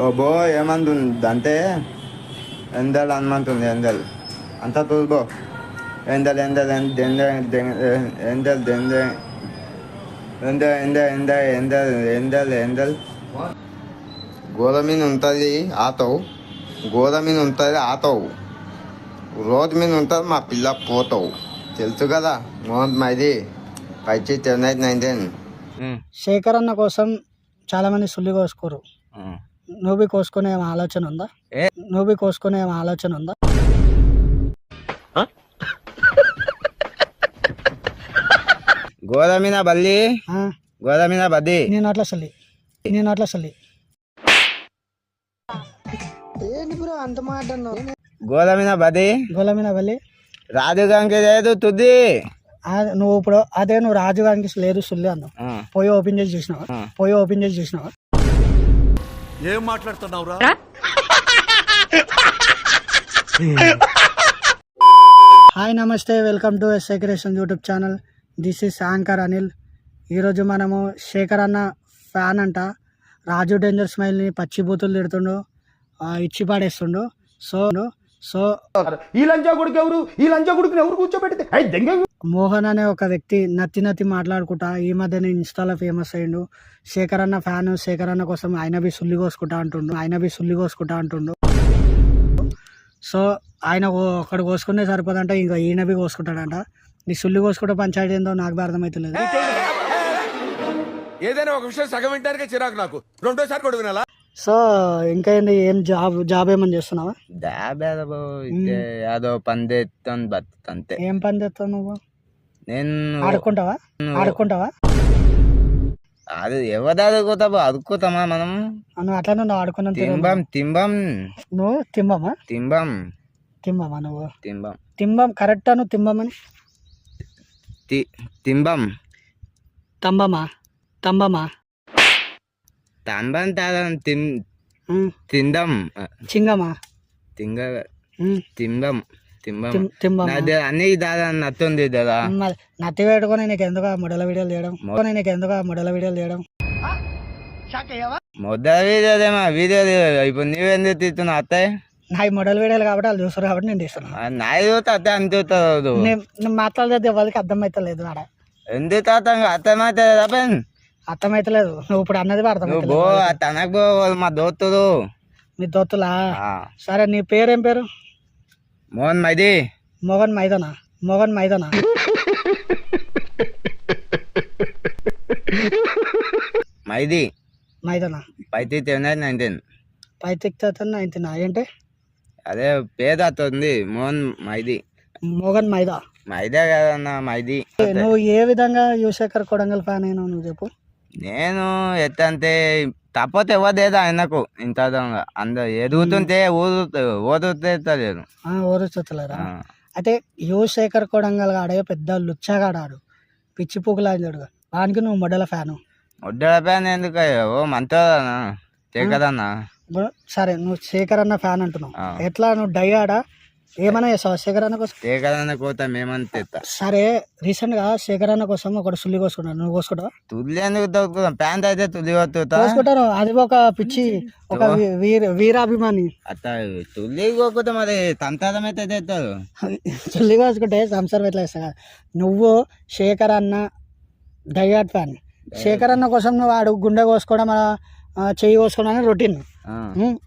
ఓ బో ఏమంటుంది అంటే ఎందలు అనమంటుంది ఎందలు అంతా తూబో ఎందలు ఎందలు ఎందలు ఎందలు ఎందలు ఎంద ఎంద ఎంద ఎంద ఎందలు ఎందలు గోడ మీద ఉంటుంది ఆతవు మీద ఉంటుంది ఆతవు రోడ్డు మీద ఉంటుంది మా పిల్ల పోతావు తెలుసు కదా మోహన్ మాది పైచి టెన్ ఎయిట్ నైన్టీన్ శేఖర్ అన్న కోసం చాలా మంది సుల్లి కోసుకోరు నువ్వు కోసుకునే ఆలోచన ఉందా? ఏ? నువ్వు కోసుకునే ఆలోచన ఉందా? గోడ మీద బల్లి మీద బద్ది. నేను అట్లా సల్లి. నేను అట్లా సల్లి. ఏంటి బ్రో అంత మాట అన్నావు? గోడ మీద బది మీద వెళ్ళి రాజుగాంకి లేదు తుది. ఆ, నువ్వు ఇప్పుడు అదే నువ్వు రాజుగారికి లేదు సుల్లి అన్నావు. పోయి ఓపెన్ చేసి చూసినావా? పోయి ఓపెన్ చేసి చూసినావా? ఏం మాట్లాడుతున్నావురా? హాయ్ నమస్తే. Welcome to creation YouTube channel. This is anchor Anil. ఈరోజు మనము శేఖర్ అన్న ఫ్యాన్ అంట. రాజు డేంజర్ స్మైల్ని పచ్చి బూతులు తిడుతుండు. ఆ, ఇచ్చి పాడేస్తుండు సో సో ఈ లంచా కొడుకు ఎవరు? ఈ లంచా కొడుకుని ఎవరు దెంగ మోహన్ అనే ఒక వ్యక్తి నత్తి నత్తి మాట్లాడుకుంటా ఈ మధ్యన ఇన్స్టాలో ఫేమస్ అయ్యిండు. శేఖర్ అన్న ఫ్యాన్ శేఖర్ అన్న కోసం ఆయన బి సుల్లి కోసుకుంటా అంటుండు ఆయన బి సుల్లి కోసుకుంటా అంటుండు. సో ఆయన ఓ- ఒకడు కోసుకుంటే సరిపోదంట ఇంకా ఈయన బి కోసుకుంటాడంట. నీ సుల్లి కోసుకుంటే పంచాయతీ ఏందో నాకు బి అర్థమవుతలేదు ఏదైనా ఒక విషయం సగం వింటానికే చిరాకు నాకు. రెండోసారి కూడా వినాలా? సో ఇంకా ఏంది ఏం జాబ్ జాబ్ ఏమని చేస్తున్నావా? దాబేదో యాదో పందెత్తాను బతుకంతే ఏం పని నువ్వు? నేను ఆడుకుంటావా? ఆడుకుంటావా? అది ఎవరు అదుకుతావో అదుకుతామా మనం? నువ్వు అట్లా నువ్వు ఆడుకున్నాను తింబం తింబం. నువ్వు తిమ్మమా తింబం. తిమ్మమా నువ్వు? తింబం. తిమ్మం కరెక్టా నువ్వు తిమ్మమని తి తింబం. తంబమా? తంబమా? తంబం తాదం తిం ఉమ్. తిందం. చింగమా? తింగ ఉమ్. తింబం తింబం. తిం- తింబమా? నాది అన్ని దాదా నత్తుంది దాదా నత్తి పెట్టుకొని నీకు ఎందుకు మొడల వీడియోలు చేయడం కొని నీకు ఎందుకు మొడల వీడియోలు చేయడం మొదల వీడియోదేమా వీడియో ఇప్పుడు నువ్వెందుకు తిట్టున్నావు అత్తయ్య? నా ఈ మొడల వీడియోలు కాబట్టి వాళ్ళు చూస్తారు కాబట్టి నేను తీస్తున్నాను నాయి చూస్తే అత్త అని చూస్తుంది మాట్లాడేది ఎవరికి అర్థమైతలేదు ఆడ. ఎందుకు అత్తమైతే అప్పన్ అర్థమైతలేదు. నువ్వు ఇప్పుడు అన్నది అర్థమైతలేదు. తనకు మా దోస్తులు. మీ దోస్తులా? ఆ, సరే నీ పేరు పేరు? మోహన్ మైది. మోగన్ మైదానా? మోగన్ మైదానా? మైది. మైదానా? పైతి తెవెన్ నైన్టీన్. పైతిక్ నైన్టీనా. ఏంటి? అదే పేద అత్తుంది మోహన్ మైది. మోగన్ మైదా? మైదే కదన్న మైది. నువ్వు ఏ విధంగా యువశేఖర్ కొడంగల్ ఫ్యాన్ అయినావు నువ్వు చెప్పు. నేను ఎత్తంటే తప్పతే ఇవ్వలేదు ఆయనకు ఇంత అందరు ఎదుగుతుంటే ఊదు ఓదుతే లేదు ఆ, ఓరు చూస్తలేరా అయితే యువశేఖర్ కొడంగల్ ఆడే పెద్ద లుచ్చగాడాడు. పిచ్చి పూకులాడు వానికి నువ్వు మొడల ఫ్యాను. ఒడ్డల పైన ఎందుకు ఓ ఇప్పుడు సరే నువ్వు శేఖర్ అన్న ఫ్యాన్ అంటున్నావు. ఎట్లా? నువ్వు డై ఆడా? ఏమైనా చేస్తావా? శేఖర్ అన్న కోసం? కదన్న కోత మేమంత సరే రీసెంట్గా శేఖర్ అన్న కోసం ఒకటి సుల్లి కోసుకున్నాడు నువ్వు కోసుకుంటావా? తుల్లి ఎందుకు దొరుకుతాం ప్యాంట్ అయితే తుల్లి కోసుకుంటాను అది ఒక పిచ్చి ఒక వీర వీరాభిమాని. అత్త తుల్లి కొక్కుతా మరి తంతాదం అయితే తెస్తారు సుల్లి కోసుకుంటే సంసారం ఎట్లా ఇస్తా నువ్వు శేఖర్ అన్న డైయాట్ ఫ్యాన్ శేఖర్ అన్న కోసం నువ్వు ఆడు గుండె కోసుకోవడం చెయ్యి కోసుకోవడం అనేది రొటీన్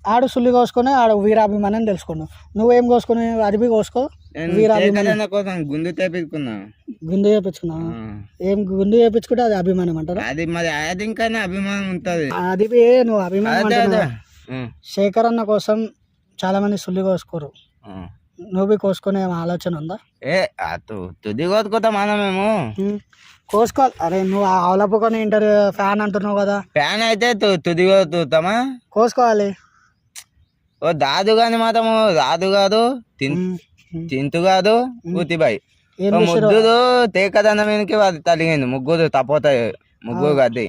ఆడు సుల్లి కోసుకొని ఆడు వీరాభిమాని అని తెలుసుకోండు నువ్వేం కోసుకొని అది బి కోసుకో వీరాభిమాని. గుండు తెప్పించుకున్నా. గుండు చేపించుకున్నావు ఆ. ఏం గుండు చేపించుకుంటే అది అభిమానం అంటారా? అది మరి అది ఇంకా అభిమానం ఉంటది. అది నువ్వు అభిమానం. శేఖర్ అన్న కోసం చాలా మంది సుల్లి కోసుకోరు. నువ్వు కోసుకునే ఆలోచన ఉందా? ఏ తుది కొట్టుకుంటాం మనం మేము ఉమ్, కోసుకోవాలి. అరే నువ్వు ఆవులపుకొని ఇంటర్ ఫ్యాన్ అంటున్నావు కదా. ఫ్యాన్ అయితే తు- తుది కొట్టుతామా కోసుకోవాలి. ఓ దాదు గాని మాత్రము దాదు కాదు. తింతు కాదు ఊతిబాయి ముగ్గురు తేకదన్న మీదకి అది తలిగింది ముగ్గురు తపోతాయి. ముగ్గురు గది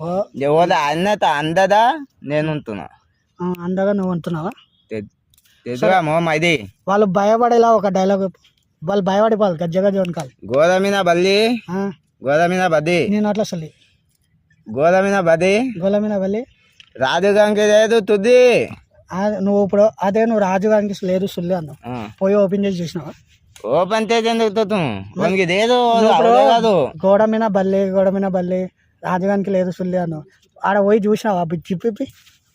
ఓ, ఎవరు అన్నత అందదా నేను ఉంటున్నా. ఆ, అండగా నువ్వు అంటున్నావా తెలుసుగా ఇది వాళ్ళు భయపడేలా ఒక డైలాగ్ వాళ్ళు భయపడిపోవాలి గజ్జ గజ్జ వనకాలి గోద మీద బల్లి ఆ, గోద మీద బది నేను అట్లా అసలు గోద మీద బది మీద వెళ్ళి రాజుగానికి లేదు తుది. నువ్వు ఇప్పుడు అదే నువ్వు రాజు గారికి లేదు సుల్లి అన్నావు. పోయి ఓపెన్ చేసి చూసినావా? ఓపెన్ చేసి ఎందుకు తుత్తం వానికి లేదు కాదు. గోడ మీద బల్లి గోడ మీద బల్లి రాజుగానికి లేదు సుల్లి అన్నావు. ఆడ పోయి చూసినావా? జిప్పి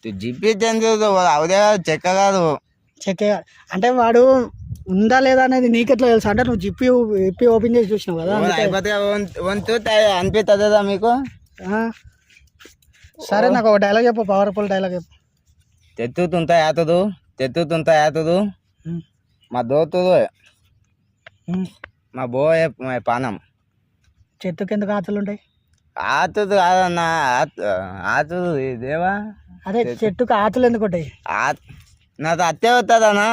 జిప్పి అవదే కాదు చెక్క కాదు. చెక్ అంటే వాడు ఉందా లేదా అనేది నీకెట్లా తెలుసు? అంటే నువ్వు జిప్పి ఇప్పి ఓపెన్ చేసి చూసినావు కదా. అయిపోతే వంతు అనిపిస్తుందా మీకు. సరే నాకు ఒక డైలాగ్ చెప్పు పవర్ఫుల్ డైలాగ్ చెప్పు. తెత్తు తుంత యాతదు తెత్తు తుంత యాతదు. ఉమ్. మా దోతుదు. మా బోయే మా పానం. చెట్టుకి ఎందుకు ఆతులు ఉంటాయి? ఆతుదు కాదన్న ఆత్- ఆతుదు ఇదేవా అదే చెట్టుకు ఆతులు ఎందుకు ఉంటాయి? నాతో అత్తే అవుతుందనా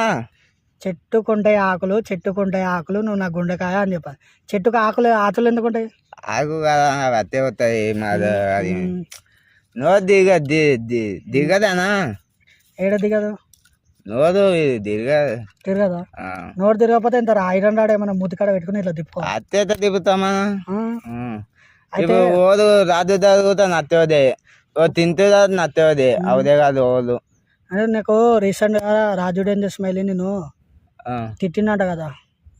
చెట్టుకు ఉంటాయి ఆకులు చెట్టుకు ఉంటాయి ఆకులు నువ్వు నా గుండెకాయ అని చెప్పాలి. చెట్టుకు ఆకులు ఆతులు ఎందుకు ఉంటాయి? ఆకు కదా అత్తే అవుతాయి మాది అది. నోరు దిగ దిగదనా? ఏడ దిగదు? నోరు దిగ. తిరగదా? ఆ. నోరు తిరగకపోతే ఇంత ఐరన్ రాడ్ ఏమైనా మూతికాడ పెట్టుకుని ఇట్లా తిప్పుకో. అత్తే. ఉమ్. అయితే ఓదు రాజు తరుగుతా నత్తేవదే ఓ తింటే నత్తేవదే అవదే కాదు ఓదు. అదే నీకు రీసెంట్గా రాజు డేంజర్ స్మైల్ నేను ఆ. తిట్టినట్ట కదా.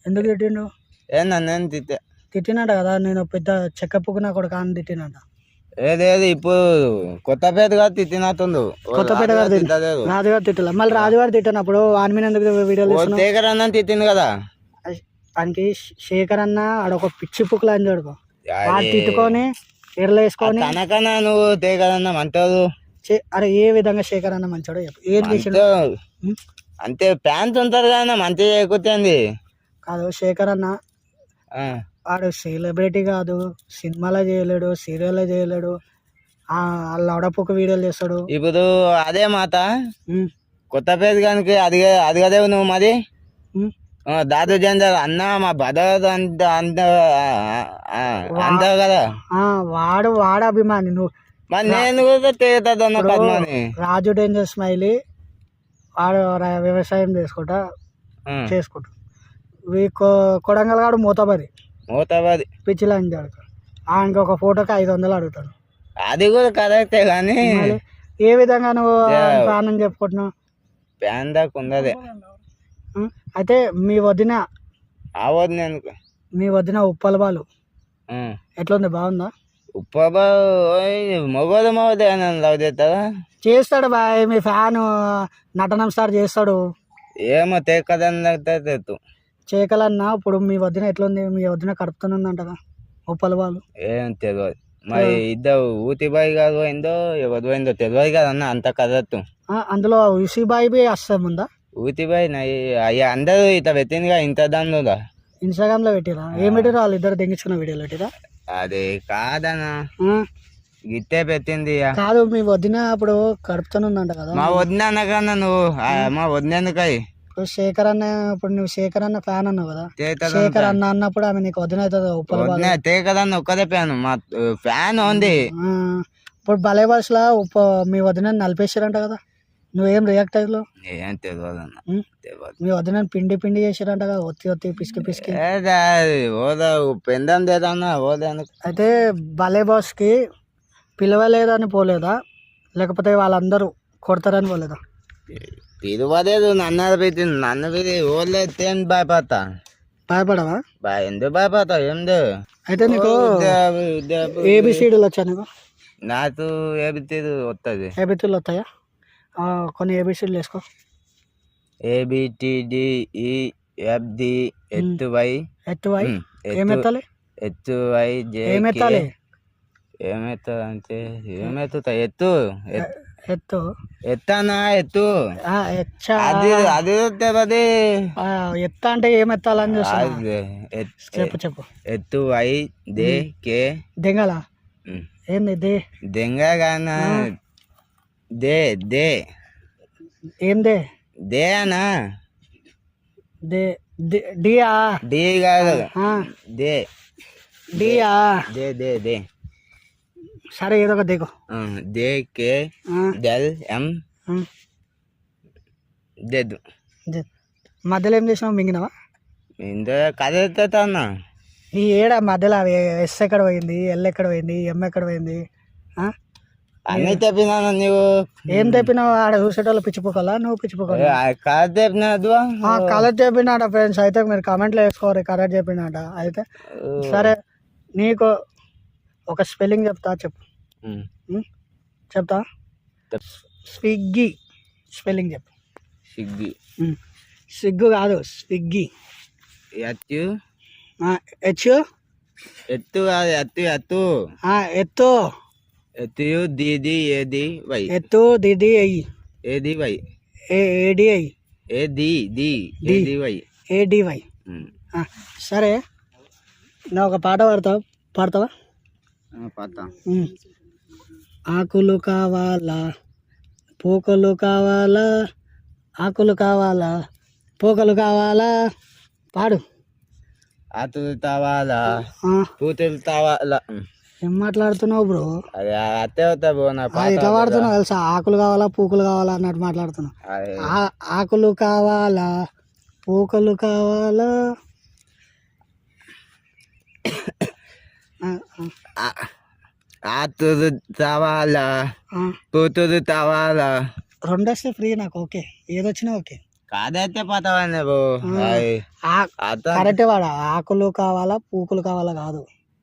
ఎందుకు తిట్టిండు? ఏ నన్ను తిట్టే? తిట్టినట్ట కదా నేను పెద్ద చెక్కప్పుకు నా కొడుకు అని తిట్టినట్ట ఏదేది ఇప్పుడు కొత్తపేట కాదు తిట్టినట్టుండు. కొత్తపేట గారు రాజుగారు తిట్టలే. మళ్ళీ రాజుగారు తిట్టినప్పుడు వాని మీద ఎందుకు వీడియోలు తీస్తున్నావు? తేకరన్న తిట్టింది కదా. వానికి శేఖర్ అన్న ఆడొక పిచ్చి పుక్కులు అని చూడుకో వాడు తిట్టుకొని ఎర్రలు వేసుకొని తనకన్నా నువ్వు అంటారు చే- అరే ఏ విధంగా శేఖర్ అన్న మంచోడో చెప్పు. ఏం చేసిండు? అంతే ప్యాంట్ ఉంటారు కదా మంచిగా ఎక్కుతుంది కాదు శేఖర్ అన్న వాడు సెలబ్రిటీ కాదు సినిమాలో చేయలేడు సీరియల్లో చేయలేడు ఆ లవడపుకు వీడియోలు చేస్తాడు. ఇప్పుడు అదే మాట ఉం. కొత్తపేట కానీ అది అది కదే నువ్వు. ఆ, దాదు జంజర్ అన్న మా బదర్ అంత అంత అంటావు కదా? వాడు వాడు అభిమాని నువ్వు మరి నేను కూడా పద్మని. Raju danger smiley? వాడు ర- వ్యవసాయం చేసుకుంటా. చేసుకుంటా. వీ కొడంగల్ గాడు మూతబరి. మూతవాది పిచ్చిలో అంటాడు ఆయనకి ఒక ఫోటోకి ఐదు వందలు అడుగుతాడు. అది కూడా కరెక్టే కానీ ఏ విధంగా నువ్వు ప్రాణం చెప్పుకుంటున్నావు? ప్యాన్ దాకా ఉన్నదే? అయితే మీ వదిన ఆవద్దు నేను మీ వదిన ఉప్పల బాలు. ఎట్లుంది? బాగుందా? ఉప్పబా మగోదు మగోదే నన్ను లవ్ చేస్తావా చేస్తాడు బాయ్ మీ ఫ్యాన్ నటనం స్టార్ చేస్తాడు. ఏమో తేకదని తెత్తు. చేయకలన్న ఇప్పుడు మీ వదిన ఎట్లుంది? మీ వదిన కడుపుతున్నంటగా ఉప్పల బాలు ఏం తెలియదు మరి ఇద్దరు ఊతి బాయ్ కాదు పోయిందో ఎవరు పోయిందో తెలియదు కదన్న అంత కదత్తు అందులో ఉసి బాయ్ బి వస్తాం ఉందా ఊతి బాయ్ అయ్యా అందరూ ఇట్లా పెట్టిందిగా ఇంత దానిలో ఇన్స్టాగ్రామ్లో పెట్టిరా? ఏం పెట్టిరా వాళ్ళు ఇద్దరు దింగించుకున్న వీడియోలు పెట్టిరా? అది కాదన్నా. ఆ, గిట్టే పెట్టింది. కాదు మీ వదిన అప్పుడు కడుపుతానుందంట కదా. మా వదిన అనకన్నా నువ్వు మా వదిన ఇప్పుడు శేఖర్ అన్న ఇప్పుడు నువ్వు శేఖర్ అన్న ఫ్యాన్ అన్నావు కదా. శేఖర్ అన్న అన్నప్పుడు ఆమె నీకు వదిన అవుతుంది? వదిన తేకదన్న ఒక్కదే ఫ్యాన్. మా ఫ్యాన్ ఉంది. ఇప్పుడు భలే భాషలో ఉప్ప మీ వదిన నలిపేసారంట కదా. నువ్వేం రియాక్ట్ అయ్యలో ఏం తెలియదు మీ వదిన పిండి పిండి చేసారంట కదా ఒత్తి ఒత్తి పిసికి పిసికి. ఓదా పెందం తేదన్నా ఓదా అయితే భలే బాస్కి పిలవలేదని పోలేదా? లేకపోతే వాళ్ళందరూ కొడతారని పోలేదా? తిరువలేదు నన్ను పెట్టింది నన్ను పెట్టి ఏం భయపడతా. భయపడవా? బా ఎందుకు భయపడతావు ఏంది అయితే నీకు ఏబిసిడీలు వచ్చా నీకు? నాకు తీరు వస్తుంది ఏబిసిడీలు వస్తాయా? కొన్ని ఏబిసిడీలు వేసుకో. A B T D E F D ఎత్తు వై ఎత్తు వై. ఉమ్, ఏం ఎత్తు వై జే ఏం ఎత్తాలి? ఏమెత్తు అంటే ఏమెత్తుతా ఎత్తు. ఎత్- ఎత్తు. ఎత్తానా? ఎత్తు. అది అది ఆ, ఎత్త అంటే ఏం ఎత్తాలని అది చెప్పు చెప్పు. ఎత్తు వై దే కే. దెంగల. ఏంది దే? దెంగగాన? దే దే. ఏం దే? దే అనా దే డియా. డి కాదు. దే. డియా. దే దే దే సరే ఏదో ఒక దిగు. దే కే డెల్ ఎం. ఆ, దెద్దు ది- మధ్యలో ఏం చేసినావు? మింగినావా? ఇందో కథ ఎత్తుతానా ఈ ఏడ మధ్యలో అవి ఎస్ ఎక్కడ పోయింది ఎల్ ఎక్కడ పోయింది ఎం ఎక్కడ పోయింది? అన్ని తెప్పినాను నువ్వు ఏం తెప్పినావు? ఆడ చూసేటోళ్ళు పిచ్చిపోకలా నువ్వు పిచ్చిపోకలా కాదు తెప్పినదు కలర్ ఫ్రెండ్స్. అయితే మీరు కామెంట్లో వేసుకోరు కలర్ చెప్పినాట అయితే సరే నీకు ఒక స్పెల్లింగ్ చెప్తా చెప్పు? చెప్తా? స్విగ్గీ స్పెల్లింగ్ చెప్పు. సిగ్గి ఉం. సిగ్గు కాదు స్విగ్గీ. ఎత్తు? హెచ్ ఎత్తు కాదు ఎత్తు ఎత్తు. ఎత్తు. ఎత్తు దీది ఏది వై ఎత్తు దిది ఎయ్యి ఏది వై ఏ ఏడి ఎయ్యి ఏది ది ది. ఏది వై ఏడివై ఉమ్. సరే నా ఒక పాట పాడతావు పాడతావా ఉమ్. ఆకులు కావాలా పూకలు కావాలా ఆకులు కావాలా పూకలు కావాలా పాడు ఆతులు తావాలా పూతులు తావాలా. ఏం మాట్లాడుతున్నావు బ్రో? అదే అత్తే అవుతా నా ఎట్లా వాడుతున్నావు తెలుసా? ఆకులు కావాలా పూకలు కావాలా అన్నట్టు మాట్లాడుతున్నావు. ఆకులు కావాలా పూకలు కావాలా? ఆ, ఆ, ఆ- ఆతులు తావాలా ఆ. పూతులు తావాలా. రెండు వస్తే ఫ్రీ నాకు ఓకే. ఏదొచ్చినా ఓకే. కాదైతే పోతావా నువ్వు కరెక్టే వాడ? ఆకులు కావాలా పూకులు కావాలా కాదు.